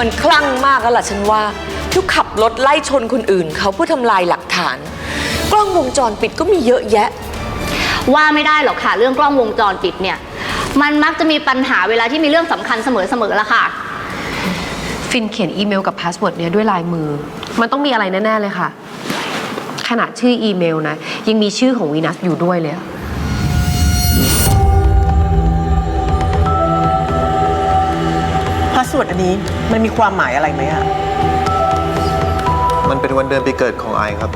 มันคลั่งมากแล้วล่ะฉันว่าทุกขับรถไล่ชนคนอื่น เขาเพื่อทำลายหลักฐาน กล้องวงจรปิดก็มีเยอะแยะ ว่าไม่ได้หรอกค่ะ เรื่องกล้องวงจรปิดเนี่ย มันมักจะมีปัญหาเวลาที่มีเรื่องสำคัญเสมอๆละค่ะ ฟินเขียนอีเมลกับพาสเวิร์ดเนี้ยด้วยลายมือ มันต้องมีอะไรแน่ ๆ เลยค่ะ ขนาดชื่ออีเมลนะ ยังมีชื่อของวีนัสอยู่ด้วยเลยอะ วิร์ดอันนี้มันมีความหมายอะไรไหมอะมันเป็นวันเดือนปีเกิดของไอครับ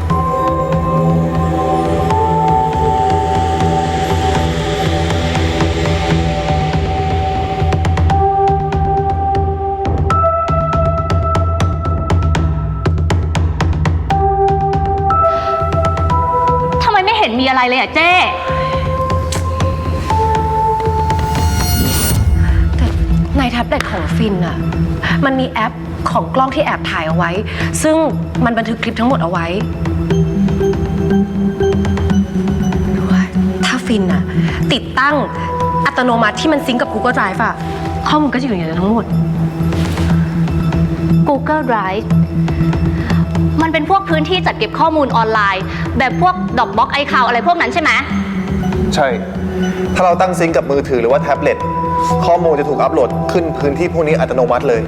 ทำไมไม่เห็นมีอะไรเลยอะเจ้ แท็บเล็ตของฟินอะมันมีแอปของกล้องที่แอบถ่ายเอาไว้ ซึ่งมันบันทึกคลิปทั้งหมดเอาไว้หรือว่าถ้าฟินอะติดตั้งอัตโนมัติที่มันซิงก์กับ Google Drive อะข้อมูลก็จะอยู่ในนั้นทั้งหมด Google Drive มันเป็นพวกพื้นที่จัดเก็บข้อมูลออนไลน์ แบบพวกดอกบ็อกไอคาวอะไรพวกนั้นใช่ไหม ใช่ ถ้าเราตั้งซิงก์กับมือถือหรือว่าแท็บเล็ต ข้อมูลจะถูกอัปโหลดขึ้นพื้นที่พวกนี้อัตโนมัติเลย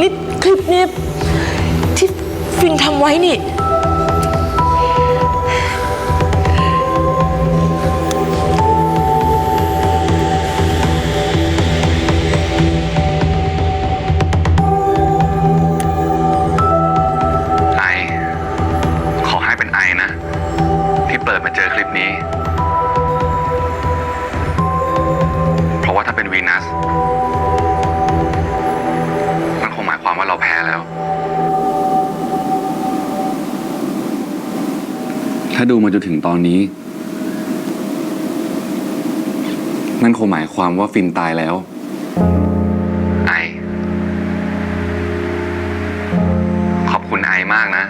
นี่คลิปนี้ที่ฟินทำไว้นี่าดูมาจนถึงตอนนี้ นั่นคงหมายความว่าฟินตายแล้ว ไอ ขอบคุณไอมากนะ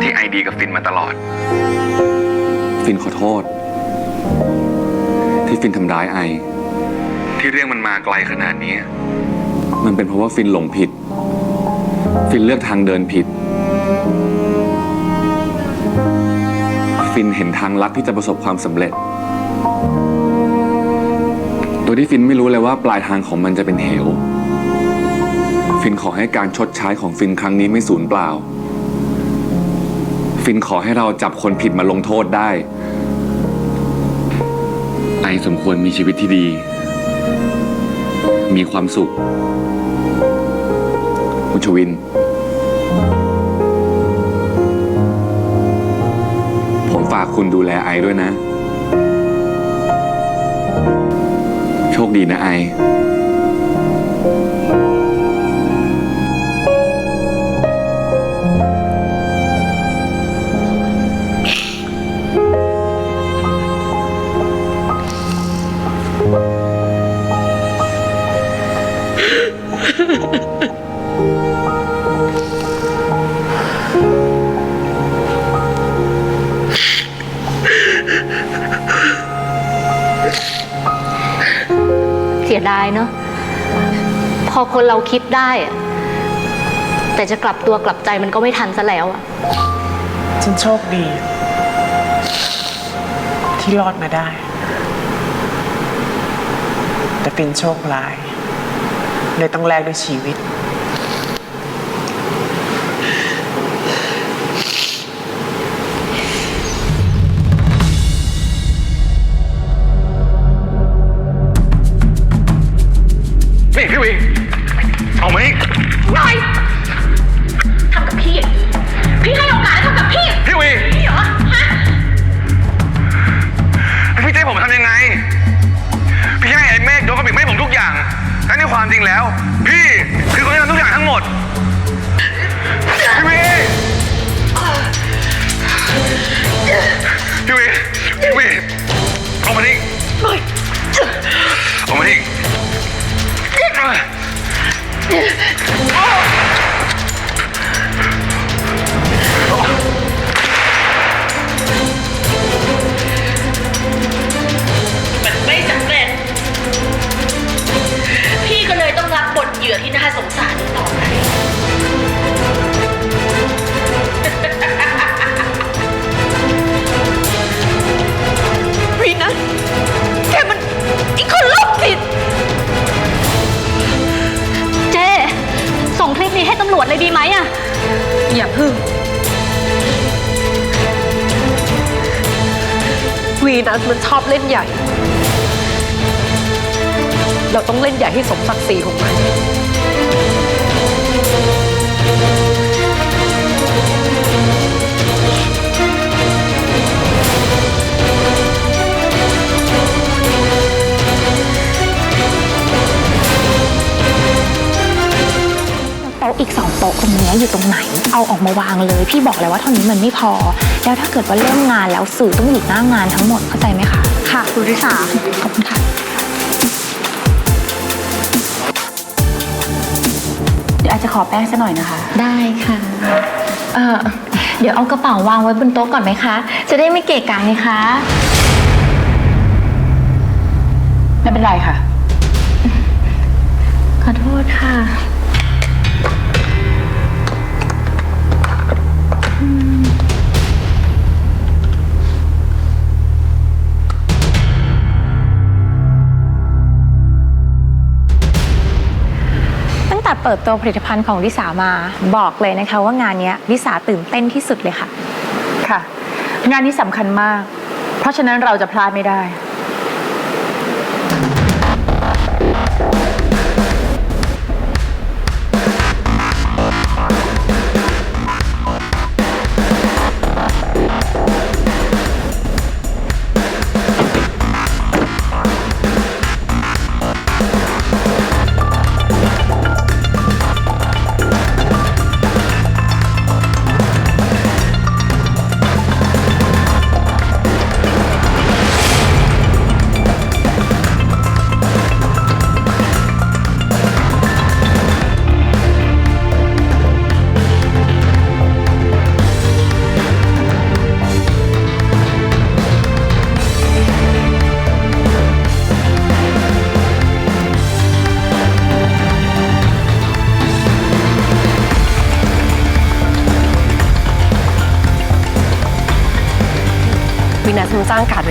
ที่ไอดีกับฟินมาตลอด ฟินขอโทษ ที่ฟินทำร้ายไอ ที่เรื่องมันมาไกลขนาดนี้ มันเป็นเพราะว่าฟินหลงผิด ฟินเลือกทางเดินผิด ฟินเห็นทางลัดที่จะประสบความสำเร็จ โดยที่ฟินไม่รู้เลยว่าปลายทางของมันจะเป็นเหว ฟินขอให้การชดใช้ของฟินครั้งนี้ไม่สูญเปล่า ฟินขอให้เราจับคนผิดมาลงโทษได้ ไอสมควรมีชีวิตที่ดี มีความสุข คุณชวิน ฝากคุณดูแลไอด้วยนะ โชคดีนะไอ เสียดายเนาะพอคนเราคิดได้อะแต่จะกลับตัวกลับใจมันก็ไม่ทันซะแล้วอะฉันโชคดี ที่รอดมาได้ แต่เป็นโชคร้ายเลยต้องแลกด้วยชีวิตำรวจเลยดีไหมอะอย่าพึ่ง วีนัสมันชอบเล่นใหญ่ เราต้องเล่นใหญ่ให้สมศักดิ์ศรีของมัน ต๊ะอีกสองโต๊ะตรงเนี้ยอยู่ตรงไหน เอาออกมาวางเลย พี่บอกแล้วว่าเท่านี้มันไม่พอ แล้วถ้าเกิดว่าเริ่มงานแล้วสื่อต้องอยู่หน้างานทั้งหมดเข้าใจไหมคะค่ะคุณริสาขอบคุณค่ะเดี๋ยวอาจจะขอแป้งซะหน่อยนะคะ ได้ค่ะเออเดี๋ยวเอากระเป๋าวางไว้บนโต๊ะก่อนไหมคะ จะได้ไม่เกะกะนี่คะไม่เป็นไรค่ะ ขอโทษค่ะ ปิดตัวผลิตภัณฑ์ของลิสามาบอกเลยนะคะว่างานนี้ลิสาตื่นเต้นที่สุดเลยค่ะ ค่ะ งานนี้สำคัญมาก เพราะฉะนั้นเราจะพลาดไม่ได้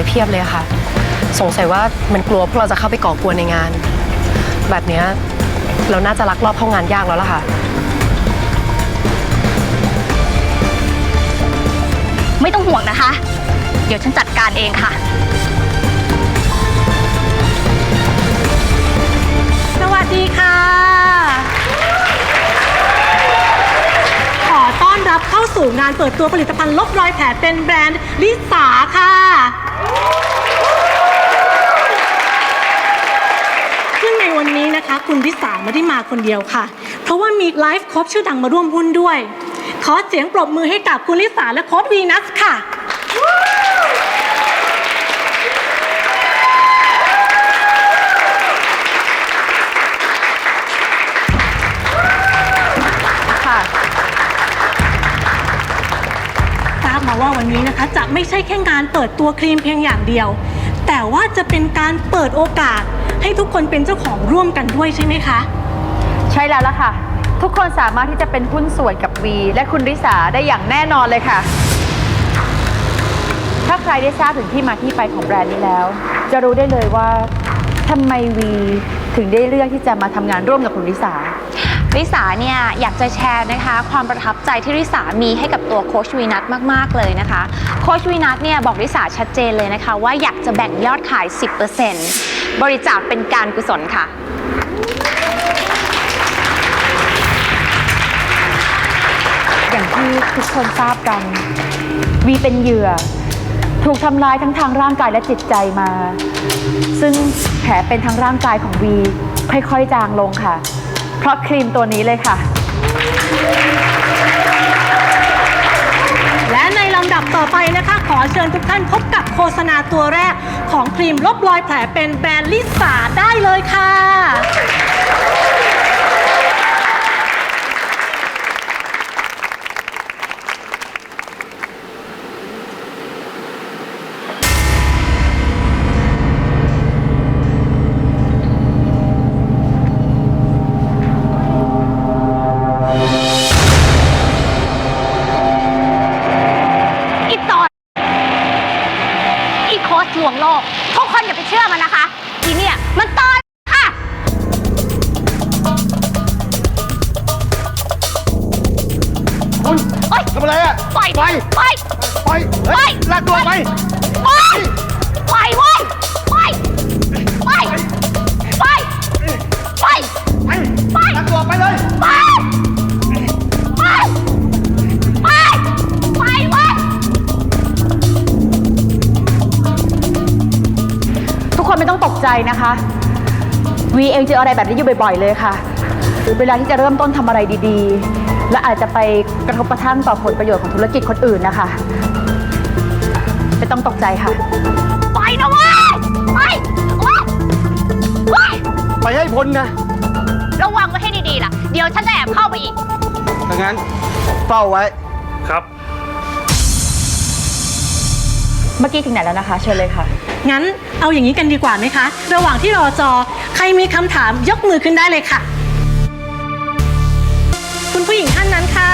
เพียบเลยค่ะ สงสัยว่ามันกลัวพวกเราจะเข้าไปก่อกวนในงาน แบบเนี้ยเราน่าจะลักลอบเข้างานยากแล้วล่ะค่ะ ไม่ต้องห่วงนะคะ เดี๋ยวฉันจัดการเองค่ะ สวัสดีค่ะ ขอต้อนรับเข้าสู่งานเปิดตัวผลิตภัณฑ์ลบรอยแผลเป็นแบรนด์ลิสาค่ะ คุณลิสาไม่ได้มาคนเดียวค่ะ เพราะว่ามีไลฟ์โค้ชชื่อดังมาร่วมหุ้นด้วย ขอเสียงปรบมือให้กับคุณลิสาและโค้ชวีนัสค่ะค่ะทราบมาว่าวันนี้นะคะจะไม่ใช่แค่งานเปิดตัวครีมเพียงอย่างเดียว แต่ว่าจะเป็นการเปิดโอกาส ให้ทุกคนเป็นเจ้าของร่วมกันด้วยใช่ไหมคะ ใช่แล้วล่ะค่ะ ทุกคนสามารถที่จะเป็นหุ้นส่วนกับวี และคุณริสาได้อย่างแน่นอนเลยค่ะ ถ้าใครได้ทราบถึงที่มาที่ไปของแบรนด์นี้แล้ว จะรู้ได้เลยว่าทำไมวีถึงได้เลือกที่จะมาทำงานร่วมกับคุณริสาริสาเนี่ยอยากจะแชร์นะคะ ความประทับใจที่ริสามีให้กับตัวโคชวีนัทมาก ๆ เลยนะคะ โคชวีนัทเนี่ยบอกริสาชัดเจนเลยนะคะ ว่าอยากจะแบ่งยอดขาย 10% บริจาคเป็นการกุศลค่ะ อย่างที่ทุกคนทราบกัน วีเป็นเหยื่อ ถูกทำร้ายทั้งทางร่างกายและจิตใจมา ซึ่งแผลเป็นทางร่างกายของวี ค่อยๆ จางลงค่ะ เพราะครีมตัวนี้เลยค่ะ และในลำดับต่อไปนะคะ ขอเชิญทุกท่านพบกับโฆษณาตัวแรก ของครีมลบรอยแผลเป็นแบรนด์ลิสาได้เลยค่ะ น่ากลัวไหมไปไปเว้ยไปไปไปไปไปน่ากลัวไปเลยไปไปไปไปเว้ยทุกคนไม่ต้องตกใจนะคะ วีเองเจออะไรแบบนี้อยู่บ่อยๆเลยค่ะ เวลาที่จะเริ่มต้นทำอะไรดีๆ และอาจจะไปกระทบกระทั่งต่อผลประโยชน์ของธุรกิจคนอื่นนะคะ ไม่ต้องตกใจค่ะ ไปนะเว้ยไปเว้ยเว้ยไปให้พ้นนะ ระวังไว้ให้ดีๆล่ะ เดี๋ยวฉันจะแอบเข้าไปอีกถ้างั้นเฝ้าไว้ครับ เมื่อกี้ถึงไหนแล้วนะคะ เชิญเลยค่ะ งั้นเอาอย่างนี้กันดีกว่าไหมคะ ระหว่างที่รอจอ ใครมีคำถามยกมือขึ้นได้เลยค่ะ คุณผู้หญิงท่านนั้นค่ะ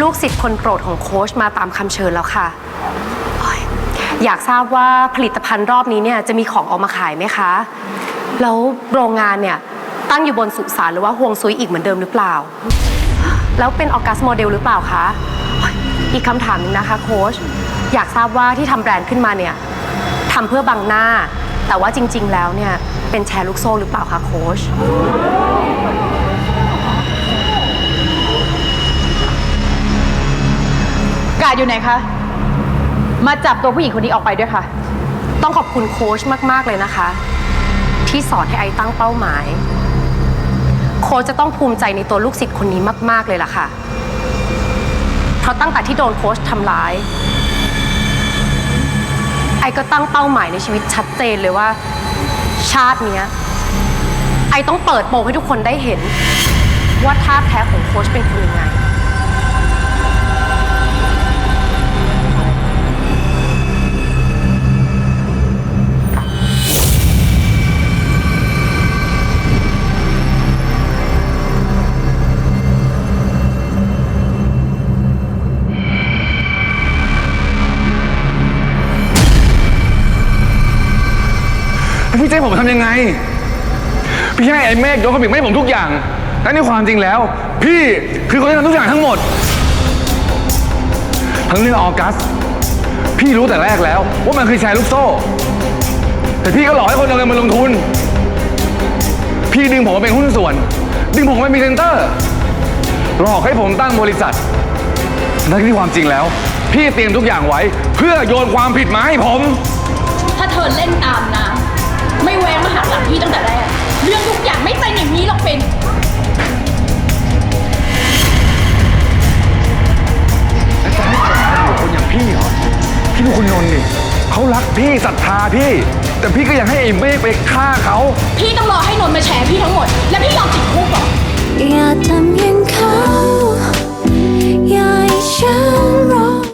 ลูกศิษย์คนโปรดของโค้ชมาตามคำเชิญแล้วค่ะโอ๊ยอยากทราบว่าผลิตภัณฑ์รอบนี้เนี่ยจะมีของออกมาขายไหมคะ แล้วโรงงานเนี่ย ตั้งอยู่บนสุสานหรือว่าห่วงซุยอีกเหมือนเดิมหรือเปล่า แล้วเป็นออกัสโมเดลหรือเปล่าคะโอ๊ยอีกคำถามหนึงนะคะโค้ช อยากทราบว่าที่ทำแบรนด์ขึ้นมาเนี่ยทำเพื่อบังหน้า แต่ว่าจริง ๆ แล้วเนี่ยเป็นแชร์ลูกโซ่หรือเปล่าคะโค้ช กาดอยู่ไหนคะ มาจับตัวผู้หญิงคนนี้ออกไปด้วยค่ะ ต้องขอบคุณโค้ชมาก ๆ เลยนะคะ ที่สอนให้ไอตั้งเป้าหมาย โค้ชจะต้องภูมิใจในตัวลูกศิษย์คนนี้มาก ๆ เลยล่ะค่ะ เพราะตั้งแต่ที่โดนโค้ชทำร้าย ไอก็ตั้งเป้าหมายในชีวิตชัดเจนเลยว่า ชาติเนี้ย ไอต้องเปิดโปงให้ทุกคนได้เห็น ว่าท่าแท้ของโค้ชเป็นคนยังไง พี่จะให้ผมทำยังไง พี่ให้ไอ้เมฆยกความผิดมาให้ผมทุกอย่าง และในความจริงแล้ว พี่คือคนที่ทำทุกอย่างทั้งหมด ทั้งเรื่องออกัส พี่รู้แต่แรกแล้ว ว่ามันคือแชร์ลูกโซ่ แต่พี่ก็หลอกให้คนเอาเงินมาลงทุน พี่ดึงผมมาเป็นหุ้นส่วน ดึงผมมาเป็นเซนเตอร์หลอกให้ผมตั้งบริษัทและที่ความจริงแล้ว พี่เตรียมทุกอย่างไว้ เพื่อโยนความผิดมาให้ผม พี่ศรัทธาพี่ แต่พี่ก็ยังให้ไอ้เมฆไปฆ่าเขา พี่ต้องรอให้นนท์มาแฉพี่ทั้งหมด แล้วพี่ยอมติดคุกเหรอ อย่าทำอย่างเขา อย่าให้ฉัน